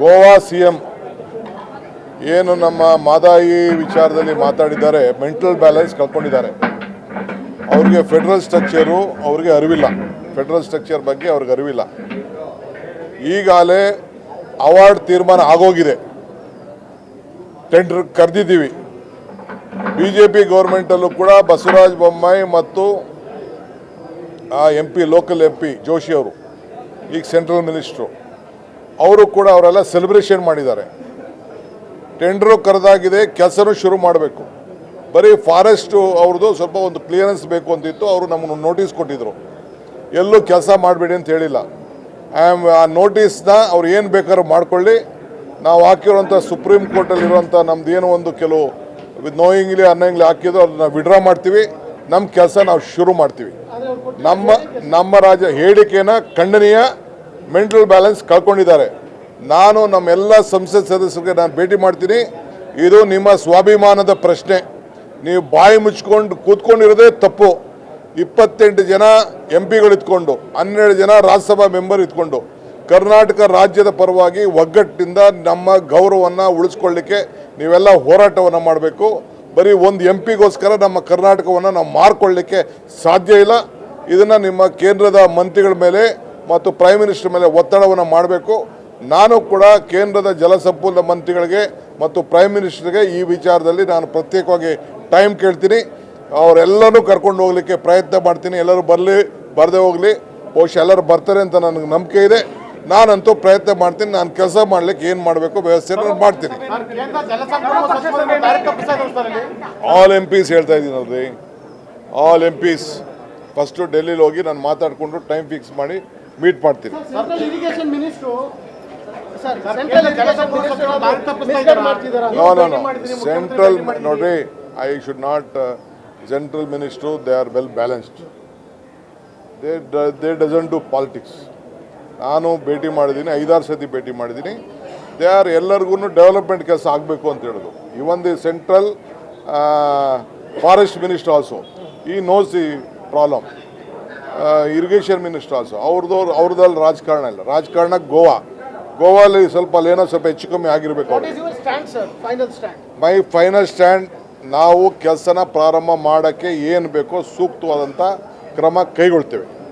Goa C M ಏನು ನಮ್ಮ ಮಾದಾಯಿ ವಿಚಾರದಲ್ಲಿ ಮಾತಾಡಿದ್ದಾರೆ ಮೆಂಟಲ್ ಬ್ಯಾಲೆನ್ಸ್ ಕಳ್ಕೊಂಡಿದ್ದಾರೆ. ಅವ್ರಿಗೆ ಫೆಡರಲ್ ಸ್ಟ್ರಕ್ಚರು ಅವ್ರಿಗೆ ಅರಿವಿಲ್ಲ. ಫೆಡರಲ್ ಸ್ಟ್ರಕ್ಚರ್ ಬಗ್ಗೆ ಅವ್ರಿಗೆ ಅರಿವಿಲ್ಲ. ಈಗಾಗಲೇ ಅವಾರ್ಡ್ ತೀರ್ಮಾನ ಆಗೋಗಿದೆ. ಟೆಂಡರ್ ಕರೆದಿದ್ದೀವಿ. ಬಿ ಜೆ ಪಿ ಗೌರ್ಮೆಂಟಲ್ಲೂ ಕೂಡ ಬಸವರಾಜ ಬೊಮ್ಮಾಯಿ ಮತ್ತು, ಆ M P local M P Joshi ಅವರು, ಈಗ ಸೆಂಟ್ರಲ್ ಮಿನಿಸ್ಟ್ರು ಅವರು ಕೂಡ ಅವರೆಲ್ಲ ಸೆಲೆಬ್ರೇಷನ್ ಮಾಡಿದ್ದಾರೆ. ಟೆಂಡರು ಕರೆದಾಗಿದೆ, ಕೆಲಸನೂ ಶುರು ಮಾಡಬೇಕು. ಬರೀ ಫಾರೆಸ್ಟು ಅವ್ರದ್ದು ಸ್ವಲ್ಪ ಒಂದು ಕ್ಲಿಯರೆನ್ಸ್ ಬೇಕು ಅಂತಿತ್ತು, ಅವರು ನಮ್ಮನ್ನು ನೋಟಿಸ್ ಕೊಟ್ಟಿದ್ರು. ಎಲ್ಲೂ ಕೆಲಸ ಮಾಡಬೇಡಿ ಅಂತ ಹೇಳಿಲ್ಲ. ಆಮ್ ಆ ನೋಟಿಸ್ನ ಅವ್ರು ಏನು ಬೇಕಾದ್ರೂ ಮಾಡ್ಕೊಳ್ಳಿ. ನಾವು ಹಾಕಿರುವಂಥ ಸುಪ್ರೀಂ ಕೋರ್ಟಲ್ಲಿರುವಂಥ ನಮ್ದು ಏನೋ ಒಂದು ಕೆಲವು ನೋಯಿಂಗ್ಲಿ ಅನ್ನೋಂಗ್ಲಿ ಹಾಕಿದ್ದು ಅದನ್ನ ವಿಡ್ರಾ ಮಾಡ್ತೀವಿ. ನಮ್ಮ ಕೆಲಸ ನಾವು ಶುರು ಮಾಡ್ತೀವಿ. ನಮ್ಮ ನಮ್ಮ ರಾಜ, ಹೇಳಿಕೆನ ಖಂಡನೀಯ. ಮೆಂಟಲ್ ಬ್ಯಾಲೆನ್ಸ್ ಕಳ್ಕೊಂಡಿದ್ದಾರೆ. ನಾನು ನಮ್ಮೆಲ್ಲ ಸಂಸತ್ ಸದಸ್ಯರಿಗೆ ನಾನು ಭೇಟಿ ಮಾಡ್ತೀನಿ. ಇದು ನಿಮ್ಮ ಸ್ವಾಭಿಮಾನದ ಪ್ರಶ್ನೆ. ನೀವು ಬಾಯಿ ಮುಚ್ಕೊಂಡು ಕೂತ್ಕೊಂಡಿರೋದೇ ತಪ್ಪು. ಇಪ್ಪತ್ತೆಂಟು ಜನ ಎಂ ಪಿಗಳು ಇದ್ಕೊಂಡು, ಹನ್ನೆರಡು ಜನ ರಾಜ್ಯಸಭಾ ಮೆಂಬರ್ ಇದ್ಕೊಂಡು, ಕರ್ನಾಟಕ ರಾಜ್ಯದ ಪರವಾಗಿ ಒಗ್ಗಟ್ಟಿನಿಂದ ನಮ್ಮ ಗೌರವವನ್ನು ಉಳಿಸ್ಕೊಳ್ಳಿಕ್ಕೆ ನೀವೆಲ್ಲ ಹೋರಾಟವನ್ನು ಮಾಡಬೇಕು. ಬರೀ ಒಂದು ಎಂ ಪಿಗೋಸ್ಕರ ನಮ್ಮ ಕರ್ನಾಟಕವನ್ನು ನಾವು ಮಾರ್ಕೊಳ್ಳಿಕ್ಕೆ ಸಾಧ್ಯ ಇಲ್ಲ. ಇದನ್ನು ನಿಮ್ಮ ಕೇಂದ್ರದ ಮಂತ್ರಿಗಳ ಮೇಲೆ ಮತ್ತು ಪ್ರೈಮ್ ಮಿನಿಸ್ಟರ್ ಮೇಲೆ ಒತ್ತಡವನ್ನು ಮಾಡಬೇಕು. ನಾನು ಕೂಡ ಕೇಂದ್ರದ ಜಲಸಂಪನ್ಮೂಲ ಮಂತ್ರಿಗಳಿಗೆ ಮತ್ತು ಪ್ರೈಮ್ ಮಿನಿಸ್ಟರ್ಗೆ ಈ ವಿಚಾರದಲ್ಲಿ ನಾನು ಪ್ರತ್ಯೇಕವಾಗಿ ಟೈಮ್ ಕೇಳ್ತೀನಿ. ಅವರೆಲ್ಲರೂ ಕರ್ಕೊಂಡು ಹೋಗಲಿಕ್ಕೆ ಪ್ರಯತ್ನ ಮಾಡ್ತೀನಿ. ಎಲ್ಲರೂ ಬರಲಿ, ಬರದೇ ಹೋಗಲಿ. ಬಹುಶಃ ಎಲ್ಲರೂ ಬರ್ತಾರೆ ಅಂತ ನನಗೆ ನಂಬಿಕೆ ಇದೆ. ನಾನಂತೂ ಪ್ರಯತ್ನ ಮಾಡ್ತೀನಿ. ನಾನು ಕೆಲಸ ಮಾಡ್ಲಿಕ್ಕೆ ಏನು ಮಾಡಬೇಕು ವ್ಯವಸ್ಥೆ ಮಾಡ್ತೀನಿ. ಆಲ್ ಎಂ ಪಿಸ್ ಹೇಳ್ತಾ ಇದ್ದೀನಲ್ರಿ ಆಲ್ ಎಂ ಪೀಸ್ ಫಸ್ಟು ಡೆಲ್ಲಿಲಿ ಹೋಗಿ ನಾನು ಮಾತಾಡಿಕೊಂಡು ಟೈಮ್ ಫಿಕ್ಸ್ ಮಾಡಿ ಮೀಟ್ ಮಾಡ್ತೀನಿ. ಸೆಂಟ್ರಲ್ ನೋಡ್ರಿ I should not central minister they are well balanced they they doesn't to politics ನಾನು ಭೇಟಿ ಮಾಡಿದ್ದೀನಿ ಐದಾರು ಸತಿ ಭೇಟಿ ಮಾಡಿದ್ದೀನಿ. ದೇ ಆರ್ ಎಲ್ಲರಿಗೂ ಡೆವಲಪ್ಮೆಂಟ್ ಕೆಲಸ ಆಗಬೇಕು ಅಂತ ಹೇಳೋದು. Even the central forest minister also ಈ knows the problem irrigation minister also ಅವ್ರದ್ದು ಅವ್ರದ್ದಲ್ಲಿ ರಾಜಕಾರಣ ಇಲ್ಲ. ರಾಜಕಾರಣ ಗೋವಾ. ಗೋವಾಲಿ ಸ್ವಲ್ಪ ಅಲ್ಲೇನೋ ಸ್ವಲ್ಪ ಹೆಚ್ಚು ಕಮ್ಮಿ ಆಗಿರಬೇಕು ಅವರು? ಮೈ ಫೈನಲ್ ಸ್ಟ್ಯಾಂಡ್ ನಾವು ಕೆಲಸನ ಪ್ರಾರಂಭ ಮಾಡೋಕ್ಕೆ ಏನು ಬೇಕೋ ಸೂಕ್ತವಾದಂಥ ಕ್ರಮ ಕೈಗೊಳ್ತೇವೆ.